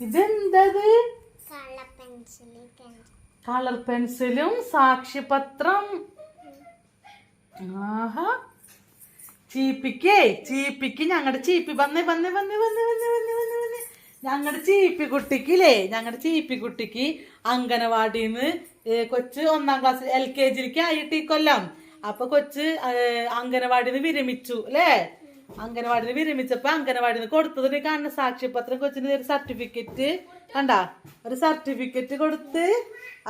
ഇതെന്തത്? Colour പെൻസിലും സാക്ഷ്യപത്രം. ആഹാ. ചീപ്പിക്കേ ചീപ്പിക്ക്. ഞങ്ങളുടെ ചീപ്പി വന്നേ വന്നേ വന്നേ വന്നേ വന്നേ വന്നേ വന്നേ വന്നേ. ഞങ്ങളുടെ ചീപ്പി കുട്ടിക്കില്ലേ ഞങ്ങളുടെ ചീപ്പി കുട്ടിക്ക് അംഗനവാടിന്ന് കൊച്ച് ഒന്നാം ക്ലാസ് എൽ കെ ജിയിലേക്ക് ആയിട്ട് ഈ കൊല്ലം. അപ്പൊ കൊച്ച് അംഗനവാടിന്ന് വിരമിച്ചു അല്ലേ? അങ്കനവാടിന്ന് വിരമിച്ചപ്പോ അങ്കനവാടിന്ന് കൊടുത്തതിന് കാണുന്ന സാക്ഷ്യപത്രം കൊച്ചിന് ഒരു സർട്ടിഫിക്കറ്റ്. കണ്ട? ഒരു സർട്ടിഫിക്കറ്റ് കൊടുത്ത്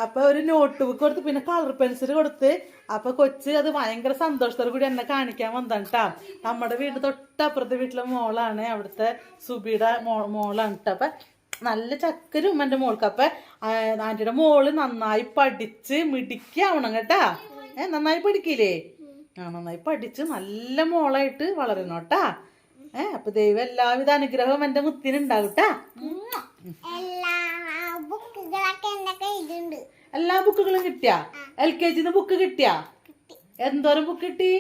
അപ്പൊ ഒരു നോട്ട് ബുക്ക് കൊടുത്ത് പിന്നെ കളർ പെൻസിൽ കൊടുത്ത്. അപ്പൊ കൊച്ച് അത് ഭയങ്കര സന്തോഷത്തോടു കൂടി എന്നെ കാണിക്കാൻ വന്നതാണ് കേട്ടാ നമ്മുടെ വീട് തൊട്ടപ്പുറത്തെ വീട്ടിലെ മോളാണ് അവിടുത്തെ സുബിയുടെ മോ മോളാണ് കേട്ടോ അപ്പൊ നല്ല ചക്കരും എന്റെ മോൾക്ക്. അപ്പൊ ആന്റിയുടെ മോൾ നന്നായി പഠിച്ച് മിടിക്കാവണം കേട്ടാ. ഏ നന്നായി പഠിക്കില്ലേ? ആ നന്നായി പഠിച്ച് നല്ല മോളായിട്ട് വളരണം കേട്ടാ. ഏ അപ്പൊ ദൈവം എല്ലാവിധ അനുഗ്രഹവും എന്റെ മുത്തിനുണ്ടാവും കേട്ടാ എല്ലാ ബുക്കുകളും കിട്ടിയാ? എൽ കെ ജിന്ന് ബുക്ക് കിട്ടിയാ? കിട്ടി എന്തോരം ബുക്ക് കിട്ടി?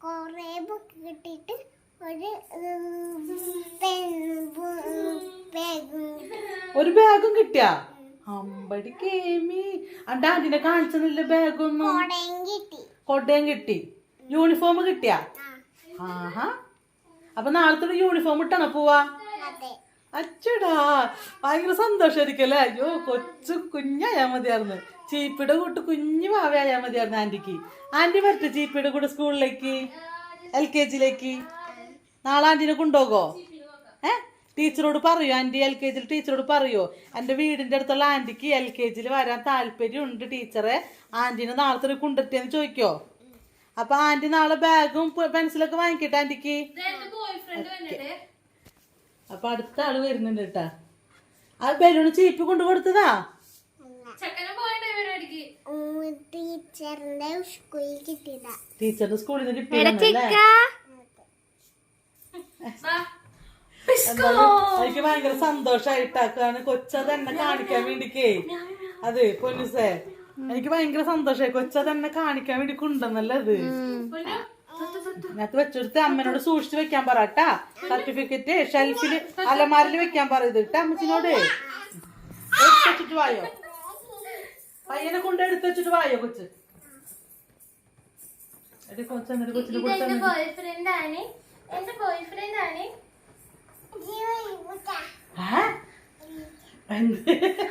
കൊറേ ബുക്ക് കിട്ടിയിട്ട് ഒരു ഒരു ബാഗും കിട്ടിയാ? അമ്പടി കേമി അണ്ടാ ആന്റിനെ കാണിച്ചെന്നില്ല ബാഗൊന്നും? കിട്ടി. കൊടയും കിട്ടി. യൂണിഫോം കിട്ടിയ? ആഹാ. അപ്പൊ നാളത്തെ യൂണിഫോം ഇട്ടണ പോവാ? അച്ചടാ. ഭയങ്കര സന്തോഷമായിരിക്കും അല്ലേ അയ്യോ കൊച്ചു കുഞ്ഞായാ മതിയായിരുന്നു. ചീപ്പിയുടെ കൂട്ട് കുഞ്ഞു ഭാവയായാ മതിയായിരുന്നു ആന്റിക്ക്. ആന്റി വരട്ടെ ചീപ്പിയുടെ കൂടെ സ്കൂളിലേക്ക് എൽ കെ ജിയിലേക്ക്. നാളെ ആന്റിനെ കൊണ്ടുപോകോ? ഏ? ടീച്ചറോട് പറയോ ആന്റി എൽ കെ ജിയിൽ ടീച്ചറോട് പറയോ. എന്റെ വീടിന്റെ അടുത്തുള്ള ആന്റിക്ക് എൽ കെ ജിയിൽ വരാൻ താല്പര്യമുണ്ട് ടീച്ചറെ. ആന്റിനെ നാളത്തെ ഒരു കൊണ്ടെത്തിയെന്ന് ചോദിക്കോ? അപ്പൊ ആന്റി നാളെ ബാഗും പെൻസിലൊക്കെ വാങ്ങിക്കട്ടെ ആന്റിക്ക്? അപ്പൊ അടുത്ത ആൾ വരുന്നുണ്ട് കേട്ടാ. ആ ബലൂണ് ചീപ്പ് കൊണ്ടു കൊടുത്തതാ? ടീച്ചറിന്റെ സ്കൂളിൽ കിട്ടിയതാ. ടീച്ചറിന്റെ സ്കൂളിൽ നിന്ന് കിട്ടിയതല്ലേ എനിക്ക് ഭയങ്കര സന്തോഷായിട്ടാക്കാണ് കൊച്ചത് എന്നെ കാണിക്കാൻ വേണ്ടിക്കേ. അതെ പൊന്നുസേ എനിക്ക് ഭയങ്കര സന്തോഷായി. കൊച്ചത് എന്നെ കാണിക്കാൻ വേണ്ടി കൊണ്ടുവന്നല്ലേ അത് അതിനകത്ത് വെച്ചെടുത്ത് അമ്മനോട് സൂക്ഷിച്ച് വെക്കാൻ പറ കേട്ടാ സർട്ടിഫിക്കറ്റ് ഷെൽഫിൽ അലമാരിൽ വെക്കാൻ പറ ഇത് കേട്ടാ അമ്മച്ചിനോട്. വെച്ചിട്ട് വായോ. പയ്യനെ കൊണ്ട് എടുത്ത് വെച്ചിട്ട് വായോ കൊച്ച്. എടി കൊച്ചു എന്നിട്ട് കൊച്ചിന് കൊടുത്തു ബോയ് ഫ്രണ്ട് ആണ്. എന്റെ ബോയ് ഫ്രണ്ട് ആണ്. behind.